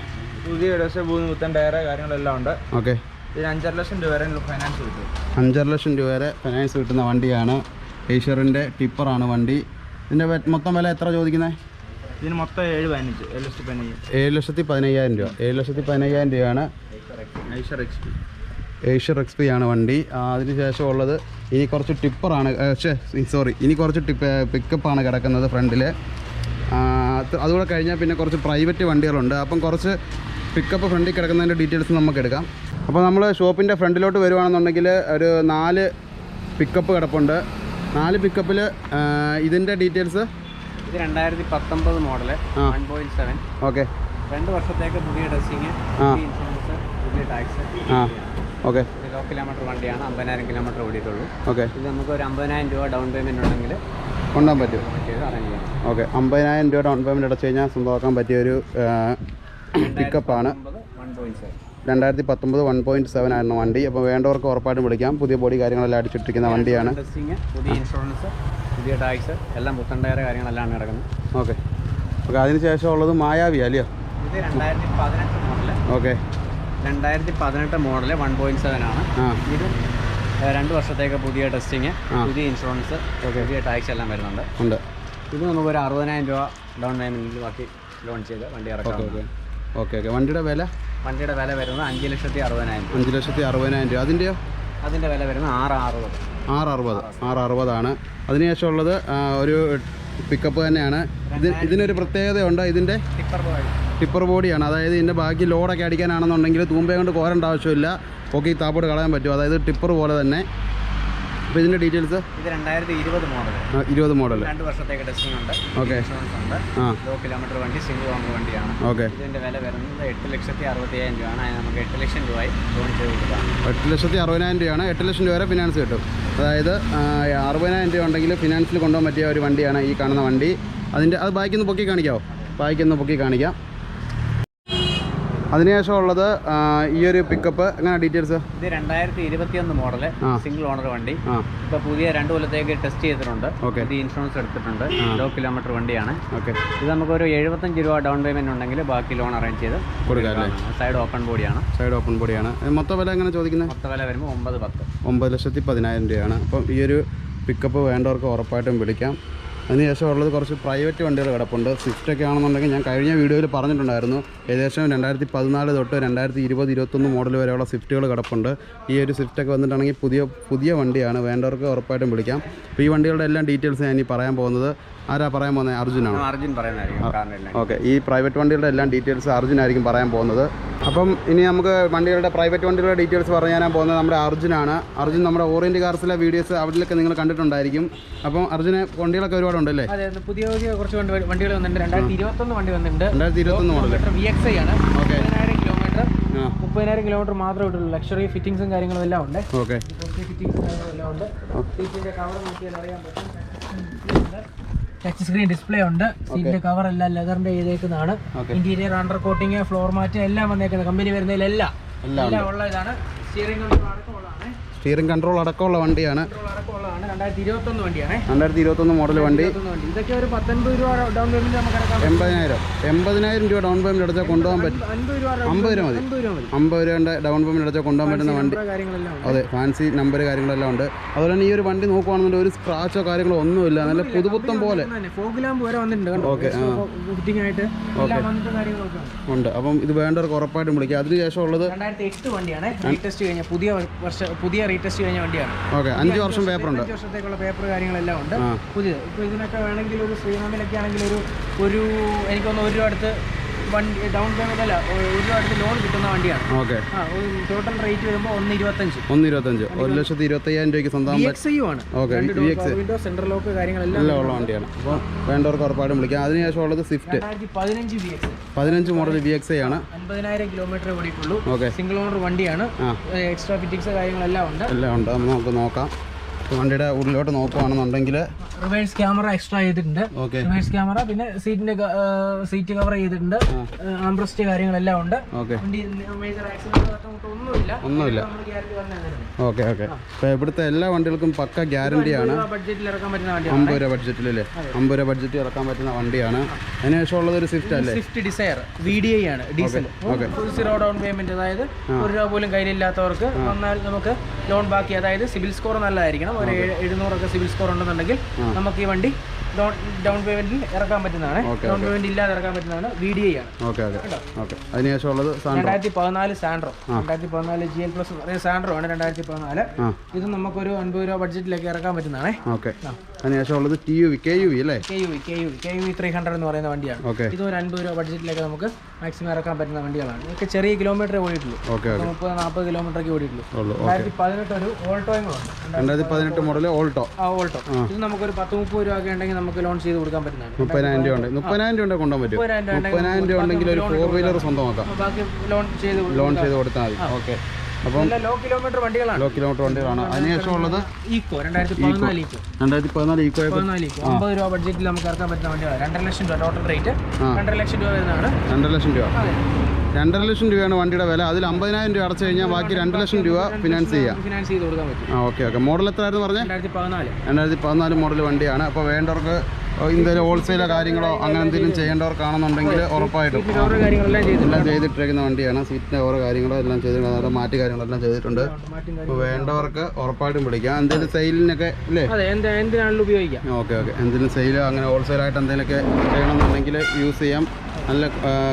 പുതിയ ടെസ്റ്റ് പുത്തൻ ടയറ് കാര്യങ്ങളെല്ലാം ഉണ്ട്. ഓക്കെ. ഇതിന് അഞ്ചര ലക്ഷം രൂപ വരെ ഫൈനാൻസ് കിട്ടും. അഞ്ചര ലക്ഷം രൂപ വരെ ഫൈനാൻസ് കിട്ടുന്ന വണ്ടിയാണ്. ഏഷ്യറിന്റെ ടിപ്പറാണ് വണ്ടി. ഇതിന്റെ മൊത്തം വില എത്ര ചോദിക്കുന്നത് ഇതിന് മൊത്തം ഏഴ് പതിനഞ്ച് ഏഴ് ലക്ഷത്തി പതിനഞ്ച് ഏഴ് ലക്ഷത്തി പതിനയ്യായിരം രൂപ. ഏഴ് ലക്ഷത്തി പതിനയ്യായിരം രൂപയാണ് ഏഷ്യർ എക്സ് പി. ഏഷ്യർ എക്സ് പി ആണ് വണ്ടി. അതിനുശേഷം അതിന് ശേഷം ഉള്ളത് ഇനി കുറച്ച് ടിപ്പറാണ് സോറി ഇനി കുറച്ച് ടിപ്പ് പിക്കപ്പാണ് കിടക്കുന്നത് ഫ്രണ്ടിൽ അതുകൂടെ കഴിഞ്ഞാൽ പിന്നെ കുറച്ച് പ്രൈവറ്റ് വണ്ടികളുണ്ട്. അപ്പം കുറച്ച് പിക്കപ്പ് ഫ്രണ്ടിൽ കിടക്കുന്നതിന്റെ ഡീറ്റെയിൽസ് നമുക്ക് എടുക്കാം. അപ്പോൾ നമ്മൾ ഷോപ്പിന്റെ ഫ്രണ്ടിലോട്ട് വരുവാണെന്നുണ്ടെങ്കിൽ ഒരു നാല് പിക്കപ്പ് കിടപ്പുണ്ട്. നാല് പിക്കപ്പിൽ ഇതിന്റെ ഡീറ്റെയിൽസ് ഇത് രണ്ടായിരത്തി പത്തൊമ്പത് മോഡൽ ആ. വൺ പോയിന്റ് സെവൻ ഓക്കെ രണ്ട് വർഷത്തേക്ക് പുതിയ ഡ്രസ്സിങ് ഇൻഷുറൻസ് പുതിയ ടാക്സ് ആ. ഓക്കെ ലോ കിലോമീറ്റർ വണ്ടിയാണ് അമ്പതിനായിരം കിലോമീറ്റർ ഓടിയിട്ടുള്ളൂ. ഓക്കെ ഇത് നമുക്ക് ഒരു അമ്പതിനായിരം രൂപ ഡൗൺ പേയ്മെന്റ് ഉണ്ടെങ്കിൽ കൊണ്ടുപോകാൻ പറ്റും ഓക്കെ അമ്പതിനായിരം രൂപ ഡൗൺ പേയ്മെന്റ് അടച്ചു കഴിഞ്ഞാൽ സ്വന്തമാക്കാൻ പറ്റിയ ഒരു പിക്കപ്പാണ് വൺ പോയിന്റ് സെവൻ രണ്ടായിരത്തി പത്തൊമ്പത് വൺ പോയിന്റ് സെവൻ ആയിരുന്നു വണ്ടി. അപ്പോൾ വേണ്ടവർക്ക് ഉറപ്പായിട്ടും വിളിക്കാം. പുതിയ ബോഡി കാര്യങ്ങളെല്ലാം അടിച്ചിട്ടിരിക്കുന്ന വണ്ടിയാണ്. പുതിയ ഇൻഷുറൻസ് പുതിയ ടാക്സ് എല്ലാം പുത്തൻ ടയർ കാര്യങ്ങളെല്ലാം കിടക്കുന്നത് ഓക്കെ. ഓക്കെ അതിന് ശേഷം ഉള്ളത് മായാവി അല്ലയോ? ഇത് രണ്ടായിരത്തി പതിനെട്ട് മോഡൽ. ഓക്കെ. രണ്ടായിരത്തി പതിനെട്ട് മോഡൽ വൺ പോയിന്റ് സെവൻ ആണ്. ഇത് രണ്ട് വർഷത്തേക്ക് പുതിയ ടെസ്റ്റിങ് പുതിയ ഇൻഷുറൻസ് പുതിയ ടാക്സ് എല്ലാം വരുന്നുണ്ട്. ഉണ്ട്. ഇത് നമുക്ക് ഒരു അറുപതിനായിരം രൂപ ഡൗൺ പേയ്മെന്റിൽ ബാക്കി ലോൺ ചെയ്ത് വണ്ടി ഓക്കെ ഇറക്കാം. ഓക്കെ. Okay okay. വണ്ടിയുടെ വില? വണ്ടിയുടെ വില വരുന്നത് അഞ്ച് ലക്ഷത്തി അറുപതിനായിരം അഞ്ച് ലക്ഷത്തി അറുപതിനായിരം രൂപ. അതിന്റെയോ? അതിന്റെ വില വരുന്നത് ആറ് അറുപത്. ആറ് അറുപത് ആറ് അറുപതാണ് അതിനുശേഷം ഉള്ളത് ആ, ഒരു പിക്കപ്പ് തന്നെയാണ്. ഇത് ഇതിനൊരു പ്രത്യേകതയുണ്ട് ഇതിന്റെ? Tipper body. ടിപ്പർ ബോഡിയാണ്. അതായത് ഇതിന്റെ ബാക്കി ലോഡൊക്കെ അടിക്കാനാണെന്നുണ്ടെങ്കിൽ തൂമ്പ കൊണ്ട് കോരേണ്ട ആവശ്യമില്ല. ഒക്കെ ഈ താപ്പോട്ട് കളയാൻ പറ്റും. അതായത് ടിപ്പർ പോലെ തന്നെ. അപ്പോൾ ഇതിന്റെ ഡീറ്റെയിൽസ്? ഇത് രണ്ടായിരത്തി ഇരുപത് മോഡൽ ഇരുപത് മോഡൽ രണ്ട് വർഷത്തേക്ക് ടെസ്റ്റിംഗ് ഉണ്ട്. ഓക്കെ. ഇൻഷുറൻസ് ഉണ്ട്. ലോ കിലോമീറ്റർ വണ്ടി സിംഗിൾ ഓണർ വണ്ടിയാണ്. ഓക്കെ. ഇതിന്റെ വില വരുന്നത് എട്ട് ലക്ഷത്തി അറുപത്തി അയ്യായിരം രൂപയാണ്. അതിന് നമുക്ക് എട്ട് ലക്ഷം രൂപയായി ലോൺ ചെയ്ത് കൊടുക്കാം. എട്ട് ലക്ഷത്തി അറുപതിനായിരം രൂപയാണ്. എട്ട് ലക്ഷം രൂപ വരെ ഫിനാൻസ് കിട്ടും. അതായത് അറുപതിനായിരം രൂപ ഉണ്ടെങ്കിൽ ഫിനാൻസിൽ കൊണ്ടുപോകാൻ പറ്റിയ ഒരു വണ്ടിയാണ് ഈ കാണുന്ന വണ്ടി. അതിന്റെ അത് ബാക്കിൽ നിന്ന് പൊക്കി കാണിക്കാമോ ബാക്കിൽ നിന്ന് പൊക്കി കാണിക്കാം. അതിനുശേഷം ഉള്ളത് ഈ ഒരു പിക്കപ്പ് എങ്ങനെ ഡീറ്റെയിൽസ് ഇത് രണ്ടായിരത്തി ഇരുപത്തിയൊന്ന് മോഡൽ സിംഗിൾ ഓണർ വണ്ടി. ഇപ്പൊ പുതിയ രണ്ടു കൊല്ലത്തേക്ക് ടെസ്റ്റ് ചെയ്തിട്ടുണ്ട്. ഓക്കെ. ഇത് ഇൻഷുറൻസ് എടുത്തിട്ടുണ്ട്. ലോ കിലോമീറ്റർ വണ്ടിയാണ്. ഓക്കെ ഇത് നമുക്കൊരു എഴുപത്തഞ്ച് രൂപ ഡൗൺ പേയ്മെന്റ് ഉണ്ടെങ്കിൽ ബാക്കി ലോൺ അറേഞ്ച് ചെയ്ത് കൊടുക്കാം സൈഡ് ഓപ്പൺ ബോഡിയാണ് സൈഡ് ഓപ്പൺ ബോഡിയാണ് മൊത്ത വില എങ്ങനെ ചോദിക്കുന്നത് മൊത്ത വില വരുമ്പോൾ ഒമ്പത് പത്ത്. ഒമ്പത് ലക്ഷത്തി പതിനായിരം രൂപയാണ്. അപ്പം ഈ ഒരു പിക്കപ്പ് വേണ്ടവർക്ക് ഉറപ്പായിട്ടും വിളിക്കാം. അതിനുശേഷം ഉള്ളത് കുറച്ച് പ്രൈവറ്റ് വണ്ടികൾ കിടപ്പുണ്ട്. സ്വിഫ്റ്റൊക്കെ ആണെന്നുണ്ടെങ്കിൽ ഞാൻ കഴിഞ്ഞ വീഡിയോയിൽ പറഞ്ഞിട്ടുണ്ടായിരുന്നു. ഏകദേശം രണ്ടായിരത്തി പതിനാല് തൊട്ട് രണ്ടായിരത്തി ഇരുപത് ഇരുപത്തൊന്ന് മോഡൽ വരെയുള്ള സ്വിഫ്റ്റുകൾ കിടപ്പുണ്ട്. ഈ ഒരു സ്വിഫ്റ്റൊക്കെ വന്നിട്ടുണ്ടെങ്കിൽ പുതിയ പുതിയ വണ്ടിയാണ്. വേണ്ടവർക്ക് ഉറപ്പായിട്ടും വിളിക്കാം. അപ്പോൾ ഈ വണ്ടികളുടെ എല്ലാം ഡീറ്റെയിൽസ് ഞാൻ ഇനി പറയാൻ പോകുന്നത്. ആരാ പറയാൻ പോകുന്നത്? അർജുനാണ്? അർജുൻ പറയുന്നതായിരിക്കും കാരണം ഓക്കെ. ഈ പ്രൈവറ്റ് വണ്ടികളുടെ എല്ലാം ഡീറ്റെയിൽസ് അർജുനായിരിക്കും പറയാൻ പോകുന്നത്. അപ്പം ഇനി നമുക്ക് വണ്ടികളുടെ പ്രൈവറ്റ് വണ്ടികളുടെ ഡീറ്റെയിൽസ് പറയാനാണ് പോകുന്നത് നമ്മുടെ അർജുനാണ്. അർജുൻ നമ്മുടെ ഓറിയന്റ് കാർസിലെ വീഡിയോസ് അവിടെയൊക്കെ നിങ്ങൾ കണ്ടിട്ടുണ്ടായിരിക്കും. അപ്പം അർജുന് വണ്ടികളൊക്കെ ഒരുപാടുണ്ടല്ലേ? അല്ലേ അതെ. പുതിയ പുതിയ കുറച്ച് വണ്ടികൾ വന്നിട്ടുണ്ട്. രണ്ടായിരത്തി ഇരുപത്തൊന്ന് വണ്ടി വന്നിട്ടുണ്ട്. രണ്ടായിരത്തി ഇരുപത്തൊന്ന് മോഡൽ വി എക്സ് ഐ ആണ്. ഓക്കെ. കിലോമീറ്റർ മുപ്പതിനായിരം കിലോമീറ്റർ മാത്രമേ ഉള്ളൂ ലക്ഷറി ഫിറ്റിംഗ്സും കാര്യങ്ങളും എല്ലാം ഉണ്ട്. ഓക്കെ. ഫിറ്റിംഗ്സും കാര്യങ്ങളും എല്ലാം ഉണ്ട്. സീറ്റിന്റെ കവർ നോക്കിയാൽ അറിയാൻ പറ്റും. ടച്ച് സ്ക്രീൻ ഡിസ്പ്ലേ ഉണ്ട്. സീറ്റിന്റെ കവർ എല്ലാം ലെതറിന്റെ ചെയ്തേക്കുന്നതാണ്. Interior under coating floor mat എല്ലാം വന്നേക്കുന്നത്. കമ്പനി വരുന്നതിലെല്ലാം. എല്ലാം എല്ലാം ഉള്ള ഇതാണ് സ്റ്റിയറിംഗ് അടക്കമുള്ളതാണ് സ്റ്റിയറിംഗ് കൺട്രോൾ അടക്കമുള്ള വണ്ടിയാണ്. രണ്ടായിരത്തി ഇരുപത്തൊന്ന് മോഡൽ വണ്ടി. ഇതൊക്കെ ഒരു പത്തൊൻപത് രൂപ ഡൗൺ പേയ്മെന്റ് നമുക്ക് അടക്കാൻ എൺപതിനായിരം. എൺപതിനായിരം രൂപ ഡൗൺ പേയ്മെന്റ് അടച്ചാൽ കൊണ്ടുപോകാൻ പറ്റും. അമ്പത് രൂപ മതി. അമ്പത് രൂപ രൂപയുടെ ഡൗൺ പേയ്മെന്റ് അടച്ചാൽ കൊണ്ടുപോകാൻ പറ്റുന്ന വണ്ടി. അതെ ഫാൻസി നമ്പർ കാര്യങ്ങളെല്ലാം ഉണ്ട്. അതുപോലെ തന്നെ ഈ ഒരു വണ്ടി നോക്കുവാണെന്നുണ്ടെങ്കിൽ ഒരു സ്ക്രാച്ചോ കാര്യങ്ങളോ ഒന്നുമില്ല. നല്ല പുതുപുത്തം പോലെ. ഓക്കെ ഉണ്ട്. അപ്പം ഇത് വേണ്ടവർക്ക് ഉറപ്പായിട്ടും വിളിക്കാം. അതിനുശേഷം ഉള്ളത് പുതിയ വർഷം പുതിയ റീടെസ്റ്റ് കഴിഞ്ഞ വണ്ടിയാണ്. ഓക്കെ അഞ്ച് വർഷം പേപ്പറുണ്ട് അഞ്ച് വർഷത്തേക്കുള്ള പേപ്പർ കാര്യങ്ങളെല്ലാം ഉണ്ട്. പുതിയത്. ഇപ്പോൾ ഇതിനൊക്കെ വേണമെങ്കിൽ ഒരു ശ്രീറാമിലൊക്കെ ആണെങ്കിൽ ഒരു ഒരു എനിക്കൊന്ന് ഒരു അടുത്ത് വണ്ടി ഡൗൺ പേയ്മെന്റ് അല്ല ഒരു അടുത്ത് ലോൺ കിട്ടുന്ന വണ്ടിയാണ്. ഓക്കെ. ടോട്ടൽ റേറ്റ് വരുമ്പോൾ ഒന്ന് ഇരുപത്തഞ്ച് ഒന്ന് ഇരുപത്തഞ്ച് ഒരു ലക്ഷത്തി ഇരുപത്തയ്യായിരം രൂപയ്ക്ക് സ്വന്തം ആണ്. ഓക്കെ വിൻഡോ സെൻട്രൽ ലോക്ക് കാര്യങ്ങളെല്ലാം എല്ലാം ഉള്ള വണ്ടിയാണ്. അപ്പോൾ വേണ്ടവർക്ക് ഉറപ്പായിട്ടും വിളിക്കാം. അതിനുശേഷം ഉള്ളത് സ്വിഫ്റ്റ് രണ്ടായിരത്തി പതിനഞ്ച് വി എക്സ് പതിനഞ്ച് മോഡൽ വി എക്സ് ഐ ആണ്. അൻപതിനായിരം കിലോമീറ്റർ ഓടിയിട്ടുള്ളൂ. ഓക്കെ. സിംഗിൾ ഓണർ വണ്ടിയാണ്. എക്സ്ട്രാ ഫിറ്റിങ്സ് കാര്യങ്ങളെല്ലാം ഉണ്ട്. എല്ലാം ഉണ്ട്. നമുക്ക് നോക്കാം. വണ്ടിയുടെ ഉള്ളിലോട്ട് നോക്കുകയാണെന്നുണ്ടെങ്കിൽ റിവേഴ്സ് ക്യാമറ എക്സ്ട്രാ ചെയ്തിട്ടുണ്ട്. റിവേഴ്സ് ക്യാമറ പിന്നെ സീറ്റിന്റെ സീറ്റ് കവർ ചെയ്തിട്ടുണ്ട്. ആംബ്രസ്റ്റ് കാര്യങ്ങളെല്ലാം ഉണ്ട്. ഒന്നുമില്ല. Guarantee okay okay. ഇവിടുത്തെ എല്ലാ വണ്ടികൾക്കും പക്ക ബഡ്ജറ്റിൽ പറ്റുന്ന വണ്ടിയാണ്. അമ്പത് രൂപ ബഡ്ജറ്റിലല്ലേ അമ്പത് രൂപ ബഡ്ജറ്റ് ഇറക്കാൻ പറ്റുന്ന വണ്ടിയാണ്. അതിനുശേഷം ഉള്ളത് ഒരു സ്വിഫ്റ്റ് അല്ലേ? Swift Dzire V D I ആണ് ഡീസൽ സീറോ ഡൗൺ പേയ്മെന്റ് അതായത് ഒരു രൂപ പോലും കയ്യിലില്ലാത്തവർക്ക് വന്നാൽ നമുക്ക് ലോൺ ബാക്കി. അതായത് സിബിൽ സ്കോർ നല്ലതായിരിക്കണം. ഒരു എഴുന്നൂറൊക്കെ സിബിൽ സ്കോർ ഉണ്ടെന്നുണ്ടെങ്കിൽ നമുക്ക് ഈ വണ്ടി ഡൗൺ പേയ്മെന്റിൽ ഇറക്കാൻ പറ്റുന്നതാണ്. ഡൗൺ പേയ്മെന്റ് ഇല്ലാതെ ഇറക്കാൻ പറ്റുന്നതാണ് വി ഡി ഐ ആണ്. രണ്ടായിരത്തി പതിനാല് സാൻഡ്രോ രണ്ടായിരത്തി പതിനാല് ജി എൽ പ്ലസ് സാൻഡ്രോ ആണ് രണ്ടായിരത്തി പതിനാല് ഇത് നമുക്കൊരു അൻപത് രൂപ ബഡ്ജറ്റിലേക്ക് ഇറക്കാൻ പറ്റുന്നതാണ്. ഓക്കെ. അതിനുശേഷം ഉള്ളത് T U V K U V അല്ലേ? K U V K U V K U V three hundred എന്ന് പറയുന്ന വണ്ടിയാണ്. ഓക്കെ ഇത് ഒരു അൻപത് രൂപ ബഡ്ജറ്റിലേക്ക് നമുക്ക് മാക്സിമം ഇറക്കാൻ പറ്റുന്ന വണ്ടികളാണ്. ഇതൊക്കെ ചെറിയ കിലോമീറ്റർ ഓടിയിട്ടുള്ളൂ. മുപ്പത് നാൽപ്പത് കിലോമീറ്ററൊക്കെ ഓടിയിട്ടുള്ളൂ. രണ്ടായിരത്തി പതിനെട്ട് ഒരു ഓൾട്ടോയും രണ്ടായിരത്തി പതിനെട്ട് മോഡൽ ഓൾട്ടോ ആ ഓൾട്ടോ ഇത് നമുക്കൊരു പത്ത് മുപ്പത് രൂപ ഒക്കെ ഉണ്ടെങ്കിൽ നമുക്ക് ലോൺ ചെയ്ത് കൊടുക്കാൻ പറ്റുന്നതാണ്. മുപ്പതിനായിരം രൂപ ഉണ്ട്. മുപ്പതിനായിരം രൂപ കൊണ്ടുപോകാൻ പറ്റും മുപ്പതിനായിരം രൂപ ഉണ്ടെങ്കിൽ ഒരു ഫോർ വീലർ സ്വന്തമാക്കാം. ബാക്കി ലോൺ ചെയ്ത് ലോൺ ചെയ്ത് കൊടുത്താൽ മതി. ഓക്കെ അപ്പം ലോ കിലോമീറ്റർ വണ്ടികളാണ്. ലോ കിലോമീറ്റർ വണ്ടികളാണ്. അതിനുശേഷം ഉള്ളത് ഈക്കോ രണ്ടായിരത്തി പതിനാല് ഈക്കോ രണ്ടായിരത്തി പതിനാല് ഈക്കോ പതിനാല് ഈക്കോ അമ്പത് രൂപ ബഡ്ജറ്റിൽ നമുക്ക് ഇറക്കാൻ പറ്റുന്ന വണ്ടിയാണ് രണ്ടര ലക്ഷം രൂപ ടോട്ടൽ റേറ്റ്. രണ്ടര ലക്ഷം രൂപ വരുന്നതാണ്. രണ്ടര ലക്ഷം രൂപ. രണ്ടര ലക്ഷം രൂപയാണ് വണ്ടിയുടെ വില. അതിൽ അമ്പതിനായിരം രൂപ അടച്ചു കഴിഞ്ഞാൽ ബാക്കി രണ്ട് ലക്ഷം രൂപ ഫിനാൻസ് ചെയ്യാം. ഫിനാൻസ് ചെയ്ത് കൊടുക്കാൻ പറ്റും. ആ ഓക്കെ ഓക്കെ. മോഡൽ എത്രയായിരുന്നു പറഞ്ഞത് രണ്ടായിരത്തി പതിനാല്. രണ്ടായിരത്തി പതിനാല് മോഡൽ വണ്ടിയാണ്. അപ്പോൾ വേണ്ടവർക്ക് എന്തെങ്കിലും ഹോൾസെയിലോ കാര്യങ്ങളോ അങ്ങനെ എന്തെങ്കിലും ചെയ്യേണ്ടവർക്കാണെന്നുണ്ടെങ്കിൽ ഉറപ്പായിട്ടും എല്ലാം ചെയ്തിട്ടിരിക്കുന്ന വണ്ടിയാണ്. സീറ്റിന്റെ ഓരോ കാര്യങ്ങളോ എല്ലാം ചെയ്തിട്ടുണ്ട്. അതായത് മാറ്റി കാര്യങ്ങളെല്ലാം ചെയ്തിട്ടുണ്ട്. അപ്പോൾ വേണ്ടവർക്ക് ഉറപ്പായിട്ടും വിളിക്കാം. എന്തെങ്കിലും സെയിലിനൊക്കെ അല്ലേ ഉപയോഗിക്കാം. Okay okay. എന്തെങ്കിലും സെയിലോ അങ്ങനെ ഹോൾസെയിലായിട്ട് എന്തെങ്കിലുമൊക്കെ ചെയ്യണമെന്നുണ്ടെങ്കിൽ യൂസ് ചെയ്യാം. നല്ല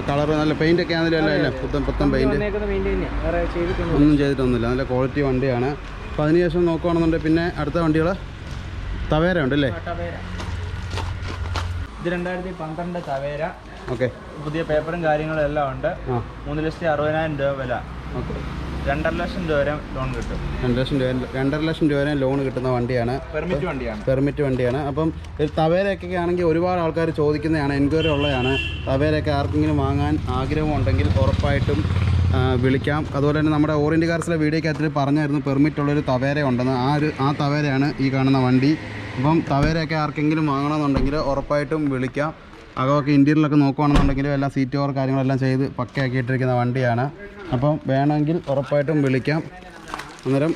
കളർ നല്ല പെയിന്റ് ഒക്കെ ആണെങ്കിലും അല്ല അല്ലേ? പുത്തൻ പുത്തൻ പെയിന്റ് ഒന്നും ചെയ്തിട്ടൊന്നുമില്ല. നല്ല ക്വാളിറ്റി വണ്ടിയാണ്. അപ്പോൾ അതിനുശേഷം നോക്കുകയാണെന്നുണ്ടെങ്കിൽ പിന്നെ അടുത്ത വണ്ടികൾ തവേര. ഉണ്ടല്ലേ ഇത് രണ്ടായിരത്തി പന്ത്രണ്ട് തവേര. ഓക്കെ. പുതിയ പേപ്പറും കാര്യങ്ങളും എല്ലാം ഉണ്ട്. മൂന്ന് ലക്ഷത്തി അറുപതിനായിരം രൂപ വില. ഓക്കെ. രണ്ടര ലക്ഷം രൂപ വരെ ലോൺ കിട്ടും. രണ്ട് ലക്ഷം രൂപ രണ്ടര ലക്ഷം രൂപ വരെ ലോൺ കിട്ടുന്ന വണ്ടിയാണ്. പെർമിറ്റ് വണ്ടിയാണ്. പെർമിറ്റ് വണ്ടിയാണ്. അപ്പം ഒരു തവേരയൊക്കെ ആണെങ്കിൽ ഒരുപാട് ആൾക്കാർ ചോദിക്കുന്നതാണ് എൻക്വയറി ഉള്ളതാണ്. തവേരയൊക്കെ ആർക്കെങ്കിലും വാങ്ങാൻ ആഗ്രഹമുണ്ടെങ്കിൽ ഉറപ്പായിട്ടും വിളിക്കാം. അതുപോലെ തന്നെ നമ്മുടെ ഓറിയന്റ് കാർസിലെ വീഡിയോക്കകത്തിൽ പറഞ്ഞായിരുന്നു പെർമിറ്റ് ഉള്ളൊരു തവേര ഉണ്ടെന്ന്. ആ ഒരു ആ തവേരയാണ് ഈ കാണുന്ന വണ്ടി. അപ്പം തവേരയൊക്കെ ആർക്കെങ്കിലും വാങ്ങണമെന്നുണ്ടെങ്കിൽ ഉറപ്പായിട്ടും വിളിക്കാം. അകമൊക്കെ ഇന്റീരിയലൊക്കെ നോക്കുകയാണെന്നുണ്ടെങ്കിൽ എല്ലാം സീറ്റ് ഓവർ കാര്യങ്ങളെല്ലാം ചെയ്ത് പക്കയാക്കിയിട്ടിരിക്കുന്ന വണ്ടിയാണ്. അപ്പം വേണമെങ്കിൽ ഉറപ്പായിട്ടും വിളിക്കാം. അന്നേരം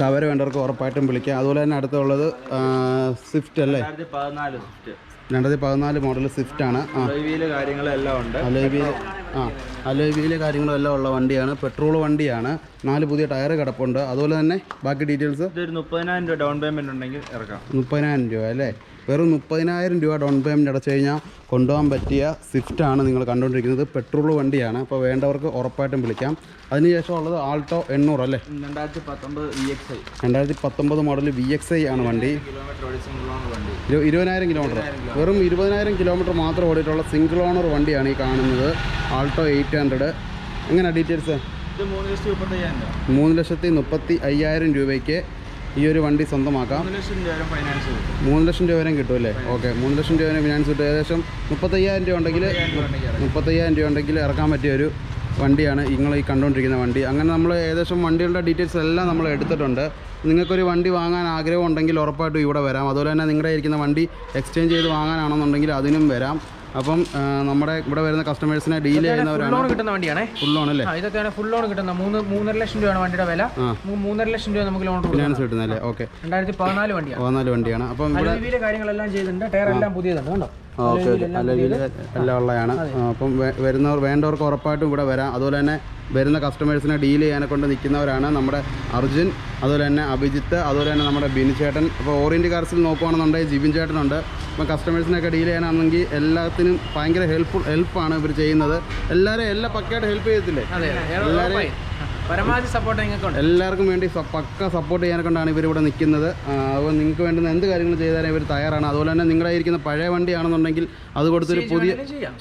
കവർ വേണ്ടവർക്ക് ഉറപ്പായിട്ടും വിളിക്കാം. അതുപോലെ തന്നെ അടുത്തുള്ളത് സ്വിഫ്റ്റ് അല്ലേ? പതിനാല് സ്വിഫ്റ്റ് രണ്ടായിരത്തി പതിനാല് മോഡൽ സ്വിഫ്റ്റ് ആണ്. ആ. വീൽ കാര്യങ്ങളും എല്ലാം ഉണ്ട് അലോവിയിൽ ആ. കാര്യങ്ങളും എല്ലാം ഉള്ള വണ്ടിയാണ്. പെട്രോൾ വണ്ടിയാണ്. നാല് പുതിയ ടയർ കിടപ്പുണ്ട്. അതുപോലെ തന്നെ ബാക്കി ഡീറ്റെയിൽസ് മുപ്പതിനായിരം രൂപ ഡൗൺ പേയ്മെന്റ് ഉണ്ടെങ്കിൽ ഇറക്കാം. മുപ്പതിനായിരം രൂപ അല്ലേ? വെറും മുപ്പതിനായിരം രൂപ ഡൗൺ പേയ്മെന്റ് അടച്ചു കഴിഞ്ഞാൽ കൊണ്ടുപോകാൻ പറ്റിയ സ്വിഫ്റ്റാണ് നിങ്ങൾ കണ്ടുകൊണ്ടിരിക്കുന്നത്. പെട്രോൾ വണ്ടിയാണ്. അപ്പോൾ വേണ്ടവർക്ക് ഉറപ്പായിട്ടും വിളിക്കാം. അതിനുശേഷം ഉള്ളത് ആൾട്ടോ എണ്ണൂറ് അല്ലേ? രണ്ടായിരത്തി പത്തൊമ്പത് വി എക്സ് ഐ രണ്ടായിരത്തി പത്തൊമ്പത് മോഡൽ വി എക്സ് ഐ ആണ് വണ്ടി. ഇരുപതിനായിരം കിലോമീറ്റർ വെറും ഇരുപതിനായിരം കിലോമീറ്റർ മാത്രം ഓടിയിട്ടുള്ള സിംഗിൾ ഓണർ വണ്ടിയാണ് ഈ കാണുന്നത്. ആൾട്ടോ എയ്റ്റ് ഹൺഡ്രഡ് എങ്ങനെയാണ് ഡീറ്റെയിൽസ് മൂന്ന് ലക്ഷത്തി മുപ്പത്തി അയ്യായിരം രൂപയ്ക്ക് ഈ ഒരു വണ്ടി സ്വന്തമാക്കാം. മൂന്ന് ലക്ഷം രൂപ വരെ കിട്ടും. അല്ലേ? ഓക്കെ മൂന്ന് ലക്ഷം രൂപ വരെ ഫിനാൻസ് കിട്ടും. ഏകദേശം മുപ്പത്തയ്യായിരം രൂപ ഉണ്ടെങ്കിൽ മുപ്പത്തയ്യായിരം രൂപ ഉണ്ടെങ്കിൽ ഇറക്കാൻ പറ്റിയ ഒരു വണ്ടിയാണ് നിങ്ങൾ ഈ കണ്ടുകൊണ്ടിരിക്കുന്ന വണ്ടി. അങ്ങനെ നമ്മൾ ഏകദേശം വണ്ടികളുടെ ഡീറ്റെയിൽസ് എല്ലാം നമ്മൾ എടുത്തിട്ടുണ്ട്. നിങ്ങൾക്കൊരു വണ്ടി വാങ്ങാൻ ആഗ്രഹം ഉണ്ടെങ്കിൽ ഉറപ്പായിട്ടും ഇവിടെ വരാം. അതുപോലെ തന്നെ നിങ്ങളുടെ ഇരിക്കുന്ന വണ്ടി എക്സ്ചേഞ്ച് ചെയ്ത് വാങ്ങാനാണെന്നുണ്ടെങ്കിൽ അതിനും വരാം. അപ്പം നമ്മുടെ ഇവിടെ വരുന്ന കസ്റ്റമേഴ്സിനെ ഡീൽ ചെയ്യുന്നവരാണ്. ലോൺ കിട്ടുന്ന വണ്ടിയാണേ. ഫുൾ ലോൺ അല്ലേ? ഇതൊക്കെയാണ് ഫുൾ ലോൺ കിട്ടുന്ന മൂന്ന് മൂന്നര ലക്ഷം രൂപയാണ് വണ്ടിയുടെ വില. മൂന്നര ലക്ഷം രൂപ നമുക്ക് ലോൺ ഫിനാൻസ് കിട്ടുന്നല്ലേ ഓക്കെ രണ്ടായിരത്തി പതിനാല് വണ്ടിയാണ്. പതിനാല് വണ്ടിയാണ്. അപ്പം ഇവിടെ കാര്യങ്ങളെല്ലാം ചെയ്തിട്ടുണ്ട്. ടയർ എല്ലാം പുതിയതുണ്ട് കണ്ടോ? Okay okay. അല്ലെങ്കിൽ എല്ലാം ഉള്ളതാണ്. അപ്പം വരുന്നവർ വേണ്ടവർക്ക് ഉറപ്പായിട്ടും ഇവിടെ വരാം. അതുപോലെ തന്നെ വരുന്ന കസ്റ്റമേഴ്സിനെ ഡീൽ ചെയ്യാനെ കൊണ്ട് നിൽക്കുന്നവരാണ് നമ്മുടെ അർജുൻ അതുപോലെ തന്നെ അഭിജിത്ത് അതുപോലെ തന്നെ നമ്മുടെ ബിനു ചേട്ടൻ. അപ്പോൾ ഓറിയന്റ് കാർസിൽ നോക്കുകയാണെന്നുണ്ടെങ്കിൽ ജിബിൻ ചേട്ടനുണ്ട്. അപ്പം കസ്റ്റമേഴ്സിനൊക്കെ ഡീൽ ചെയ്യാനാണെങ്കിൽ എല്ലാത്തിനും ഭയങ്കര ഹെൽപ്പ് ഹെൽപ്പാണ് ഇവർ ചെയ്യുന്നത്. എല്ലാവരും എല്ലാം പക്കയായിട്ട് ഹെൽപ്പ് ചെയ്യത്തില്ലേ? എല്ലാവരെയും പരമാവധി സപ്പോർട്ട് നിങ്ങൾക്കുണ്ട്. എല്ലാവർക്കും വേണ്ടി പക്ക സപ്പോർട്ട് ചെയ്യാനെ കൊണ്ടാണ് ഇവരിവിടെ നിൽക്കുന്നത്. അപ്പോൾ അതുപോലെ നിങ്ങൾക്ക് വേണ്ടുന്ന എന്ത് കാര്യങ്ങൾ ചെയ്താലും ഇവർ തയ്യാറാണ്. അതുപോലെ തന്നെ നിങ്ങളുടെ ഇരിക്കുന്ന പഴയ വണ്ടിയാണെന്നുണ്ടെങ്കിൽ അത് കൊടുത്തൊരു പുതിയ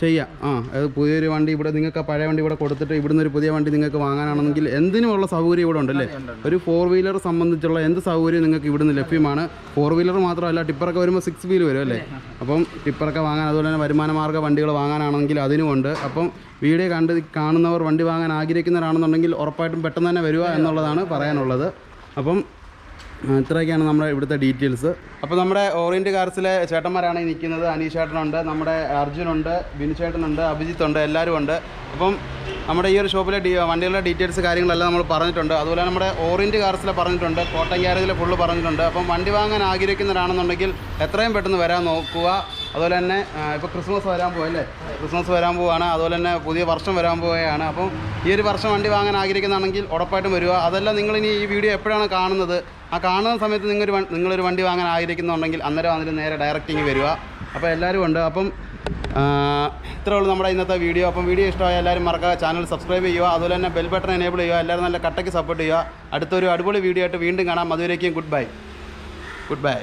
ചെയ്യാം. ആ അത് പുതിയൊരു വണ്ടി ഇവിടെ നിങ്ങൾക്ക് പഴയ വണ്ടി ഇവിടെ കൊടുത്തിട്ട് ഇവിടുന്ന് ഒരു പുതിയ വണ്ടി നിങ്ങൾക്ക് വാങ്ങാനാണെങ്കിൽ എന്തിനുമുള്ള സൗകര്യം ഇവിടെ ഉണ്ടല്ലേ? ഒരു ഫോർ വീലർ സംബന്ധിച്ചുള്ള എന്ത് സൗകര്യം നിങ്ങൾക്ക് ഇവിടുന്ന് ലഭ്യമാണ്? ഫോർ വീലർ മാത്രമല്ല ടിപ്പറൊക്കെ വരുമ്പോൾ സിക്സ് വീൽ വരും അല്ലേ? അപ്പം ടിപ്പറൊക്കെ വാങ്ങാൻ അതുപോലെ തന്നെ വരുമാന മാർഗ വണ്ടികൾ വാങ്ങാനാണെങ്കിൽ അതിനുമുണ്ട്. അപ്പം വീഡിയോ കണ്ട് കാണുന്നവർ വണ്ടി വാങ്ങാൻ ആഗ്രഹിക്കുന്നവരാണെന്നുണ്ടെങ്കിൽ ഉറപ്പായിട്ടും പെട്ടെന്ന് തന്നെ വരിക എന്നുള്ളതാണ് പറയാനുള്ളത്. അപ്പം ഇത്രയൊക്കെയാണ് നമ്മുടെ ഇവിടുത്തെ ഡീറ്റെയിൽസ് അപ്പോൾ നമ്മുടെ ഓറിയന്റ് കാർസിലെ ചേട്ടന്മാരാണ് നിൽക്കുന്നത്. അനീഷ് ചേട്ടനുണ്ട് നമ്മുടെ അർജുനുണ്ട് ബിനു ചേട്ടനുണ്ട് അഭിജിത്ത് ഉണ്ട് എല്ലാവരും ഉണ്ട് അപ്പം നമ്മുടെ ഈ ഒരു ഷോപ്പിലെ ഡീ വണ്ടികളുടെ ഡീറ്റെയിൽസ് കാര്യങ്ങളെല്ലാം നമ്മൾ പറഞ്ഞിട്ടുണ്ട്. അതുപോലെ നമ്മുടെ ഓറിയന്റ് കാർസിലെ പറഞ്ഞിട്ടുണ്ട് കോട്ടയം ഗ്യാരേജിലെ ഫുള്ള് പറഞ്ഞിട്ടുണ്ട്. അപ്പം വണ്ടി വാങ്ങാൻ ആഗ്രഹിക്കുന്നവരാണെന്നുണ്ടെങ്കിൽ എത്രയും പെട്ടെന്ന് വരാൻ നോക്കുക. അതുപോലെ തന്നെ ഇപ്പോൾ ക്രിസ്മസ് വരാൻ പോവല്ലേ ക്രിസ്മസ് വരാൻ പോവുകയാണ്. അതുപോലെ തന്നെ പുതിയ വർഷം വരാൻ പോവുകയാണ്. അപ്പം ഈ ഒരു വർഷം വണ്ടി വാങ്ങാൻ ആഗ്രഹിക്കുന്നതാണെങ്കിൽ ഉറപ്പായിട്ടും വരിക. അതല്ല നിങ്ങളിനി ഈ വീഡിയോ എപ്പോഴാണ് കാണുന്നത്? ആ കാണുന്ന സമയത്ത് നിങ്ങളൊരു നിങ്ങളൊരു വണ്ടി വാങ്ങാൻ ആഗ്രഹിക്കുന്നുണ്ടെങ്കിൽ അന്നേരം അതിന് നേരെ ഡയറക്റ്റിങ് വരിക. അപ്പോൾ എല്ലാവരും ഉണ്ട്. അപ്പം ഇത്രേ ഉള്ളൂ നമ്മുടെ ഇന്നത്തെ വീഡിയോ. അപ്പം വീഡിയോ ഇഷ്ടമായ എല്ലാവരും മറക്കുക ചാനൽ സബ്സ്ക്രൈബ് ചെയ്യുക. അതുപോലെ തന്നെ ബെൽ ബട്ടൺ എനേബിൾ ചെയ്യുക. എല്ലാവരും നല്ല കട്ടയ്ക്ക് സപ്പോർട്ട് ചെയ്യുക. അടുത്തൊരു അടിപൊളി വീഡിയോ ആയിട്ട് വീണ്ടും കാണാം. അതുവരേക്കും ഗുഡ് ബൈ ഗുഡ് ബൈ